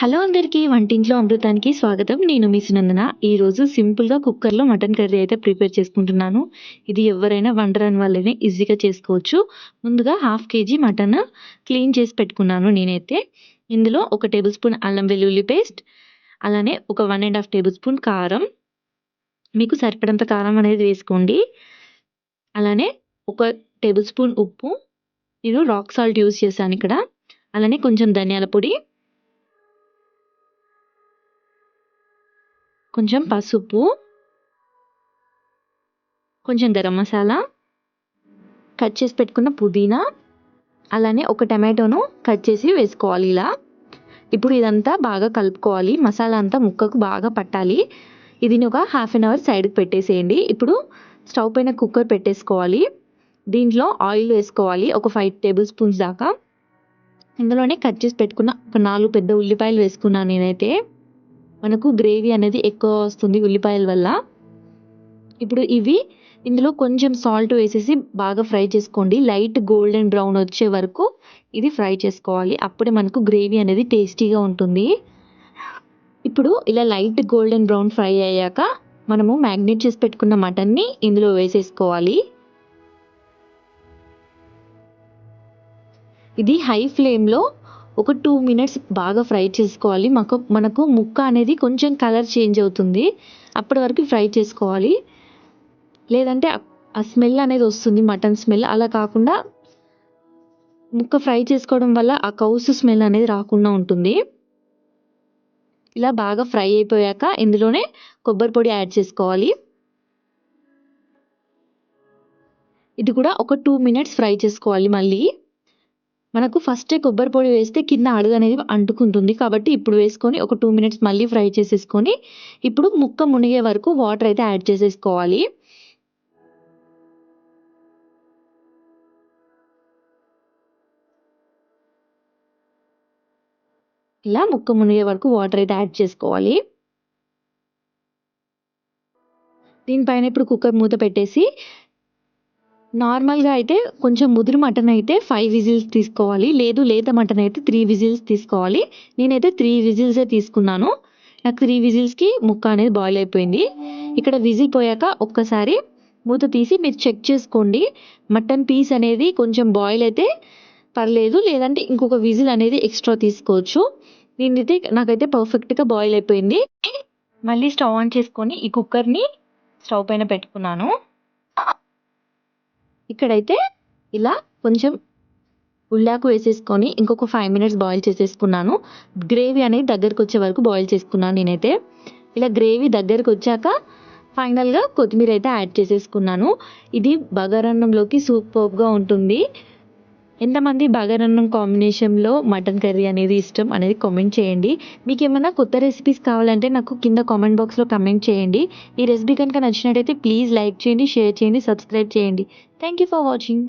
Hello అందరికీ వంటింట్లో అమృతానికి స్వాగతం. నేను మీ సునందన. ఈరోజు సింపుల్గా కుక్కర్లో మటన్ కర్రీ అయితే ప్రిపేర్ చేసుకుంటున్నాను. ఇది ఎవరైనా వండరని వాళ్ళనే ఈజీగా చేసుకోవచ్చు. ముందుగా హాఫ్ కేజీ మటన్ క్లీన్ చేసి పెట్టుకున్నాను నేనైతే. ఇందులో ఒక టేబుల్ స్పూన్ అల్లం వెల్లుల్లి పేస్ట్ అలానే ఒక one and half tablespoon కారం. మీకు సరిపడంత కారం అనేది వేసుకోండి. అలానే ఒక టేబుల్ స్పూన్ ఉప్పు. నేను రాక్ సాల్ట్ యూస్ చేశాను ఇక్కడ. అలానే కొంచెం ధనియాల పొడి. కొంచెం పసుపు కొంచెం గరం మసాలా కట్ చేసి పెట్టుకున్న పుదీనా అలానే ఒక టమాటోను కట్ చేసి వేసుకోవాలి ఇలా. ఇప్పుడు ఇదంతా బాగా కలుపుకోవాలి. మసాలా అంతా ముక్కకు బాగా పట్టాలి. ఇది ఒక హాఫ్ అన్ అవర్ సైడ్కి పెట్టేసేయండి. ఇప్పుడు స్టవ్ పైన కుక్కర్ పెట్టేసుకోవాలి. దీంట్లో ఆయిల్ వేసుకోవాలి. ఒక ఫైవ్ టేబుల్ స్పూన్స్ దాకా. ఇందులోనే కట్ చేసి పెట్టుకున్న ఒక నాలుగు పెద్ద ఉల్లిపాయలు వేసుకున్నాను నేనైతే. మనకు గ్రేవీ అనేది ఎక్కువ వస్తుంది ఉల్లిపాయల వల్ల. ఇప్పుడు ఇవి ఇందులో కొంచెం సాల్ట్ వేసేసి బాగా ఫ్రై చేసుకోండి. లైట్ గోల్డెన్ బ్రౌన్ వచ్చే వరకు ఇది ఫ్రై చేసుకోవాలి. అప్పుడే మనకు గ్రేవీ అనేది టేస్టీగా ఉంటుంది. ఇప్పుడు ఇలా లైట్ గోల్డెన్ బ్రౌన్ ఫ్రై అయ్యాక మనము మ్యాగ్నేట్ చేసి పెట్టుకున్న మటన్ని ఇందులో వేసేసుకోవాలి. ఇది హై ఫ్లేమ్లో ఒక టూ మినిట్స్ బాగా ఫ్రై చేసుకోవాలి. మాకు మనకు ముక్క అనేది కొంచెం కలర్ చేంజ్ అవుతుంది. అప్పటి వరకు ఫ్రై చేసుకోవాలి. లేదంటే ఆ స్మెల్ అనేది వస్తుంది మటన్ స్మెల్. అలా కాకుండా ముక్క ఫ్రై చేసుకోవడం వల్ల ఆ కౌసు స్మెల్ అనేది రాకుండా ఉంటుంది. ఇలా బాగా ఫ్రై అయిపోయాక ఇందులోనే కొబ్బరి పొడి యాడ్ చేసుకోవాలి. ఇది కూడా ఒక టూ మినిట్స్ ఫ్రై చేసుకోవాలి మళ్ళీ. మనకు ఫస్టే కొబ్బరి పొడి వేస్తే కింద అడుగు అనేది అంటుకుంటుంది. కాబట్టి ఇప్పుడు వేసుకొని ఒక టూ మినిట్స్ మళ్ళీ ఫ్రై చేసేసుకొని ఇప్పుడు ముక్క మునిగే వరకు వాటర్ అయితే యాడ్ చేసేసుకోవాలి. ఇలా ముక్క మునిగే వరకు వాటర్ అయితే యాడ్ చేసుకోవాలి. దీనిపైన ఇప్పుడు కుక్కర్ మూత పెట్టేసి నార్మల్గా అయితే కొంచెం ముదిరి మటన్ అయితే ఫైవ్ విజిల్స్ తీసుకోవాలి. లేదు లేత మటన్ అయితే త్రీ విజిల్స్ తీసుకోవాలి. నేనైతే త్రీ విజిల్సే తీసుకున్నాను. నాకు త్రీ విజిల్స్కి ముక్క అనేది బాయిల్ అయిపోయింది. ఇక్కడ విజిల్ పోయాక ఒక్కసారి మూత తీసి మీరు చెక్ చేసుకోండి. మటన్ పీస్ అనేది కొంచెం బాయిల్ అయితే పర్లేదు. లేదంటే ఇంకొక విజిల్ అనేది ఎక్స్ట్రా తీసుకోవచ్చు. నేనైతే నాకైతే పర్ఫెక్ట్గా బాయిల్ అయిపోయింది. మళ్ళీ స్టవ్ ఆన్ చేసుకొని ఈ కుక్కర్ని స్టవ్ పైన పెట్టుకున్నాను. ఇక్కడైతే ఇలా కొంచెం ఉల్లాకు వేసేసుకొని ఇంకొక ఫైవ్ మినిట్స్ బాయిల్ చేసేసుకున్నాను. గ్రేవీ అనేది దగ్గరకు వచ్చే వరకు బాయిల్ చేసుకున్నాను నేనైతే. ఇలా గ్రేవీ దగ్గరకు వచ్చాక ఫైనల్గా కొత్తిమీర అయితే యాడ్ చేసేసుకున్నాను. ఇది బగారన్నంలోకి సూపర్గా ఉంటుంది. ఎంతమంది బగారన్నం కాంబినేషన్లో మటన్ కర్రీ అనేది ఇష్టం అనేది కామెంట్ చేయండి. మీకు ఏమైనా కొత్త రెసిపీస్ కావాలంటే నాకు కింద కామెంట్ బాక్స్లో కమెంట్ చేయండి. ఈ రెసిపీ కనుక నచ్చినట్టయితే ప్లీజ్ లైక్ చేయండి షేర్ చేయండి సబ్స్క్రైబ్ చేయండి. Thank you for watching